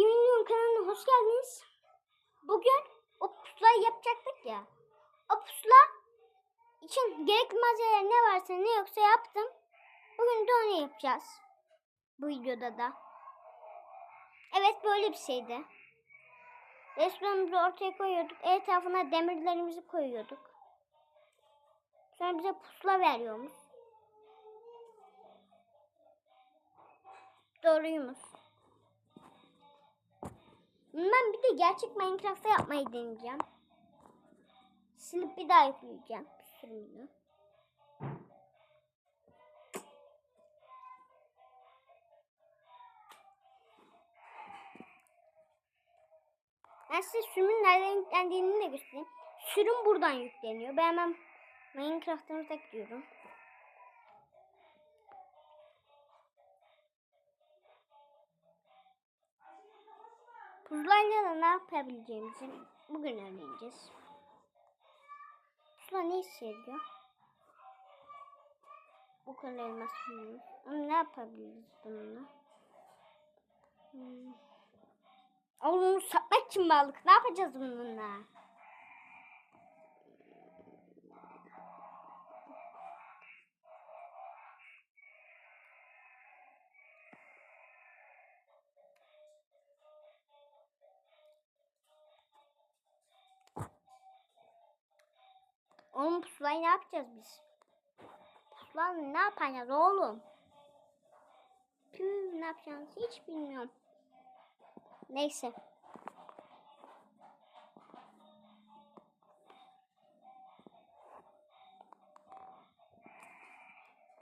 Bir milyon kanalına hoş geldiniz. Bugün o pusulayı yapacaktık ya. O pusula için gerekli malzemeler ne varsa ne yoksa yaptım. Bugün de onu yapacağız. Bu videoda da. Evet böyle bir şeydi. Restoranımızı ortaya koyuyorduk. Etrafına demirlerimizi koyuyorduk. Sonra bize pusula veriyormuş. Doğruymuş. Ben bir de gerçek Minecraft'ta yapmayı deneyeceğim. Silip bir daha yükleyeceğim sürümünü. Ben size sürümün nereden yüklendiğini de göstereyim. Sürüm buradan yükleniyor. Ben hemen Minecraft'ımıza gidiyorum. Puzulayla da ne yapabileceğimizi bugün öğreneceğiz. Puzula ne hissediyor? Bu kadar elmas. Ama ne yapabiliriz bununla? Hmm. Oğlum satmak için mi? Ne yapacağız bununla? Oğlum pusulayı ne yapacağız biz? Pusulayı ne yapacağız oğlum? Püh ne yapacağız hiç bilmiyorum. Neyse.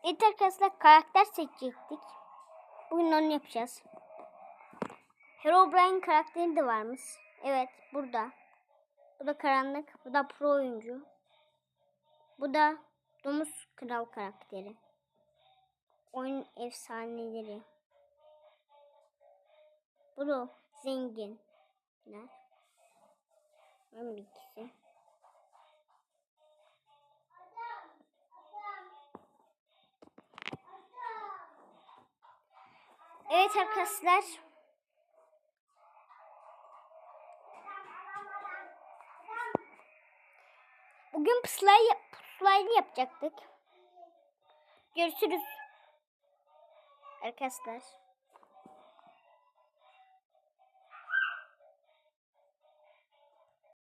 Evet arkadaşlar karakter seçecektik. Bugün onu yapacağız. Herobrine karakteri de varmış. Evet burada. Bu da karanlık. Bu da pro oyuncu. Bu da domuz kral karakteri. Oyun efsaneleri. Bu da zengin. Ne? Ben bir ikisi. Evet arkadaşlar. Bugün pusulayı, pusulayı yapacaktık. Görüşürüz. Arkadaşlar.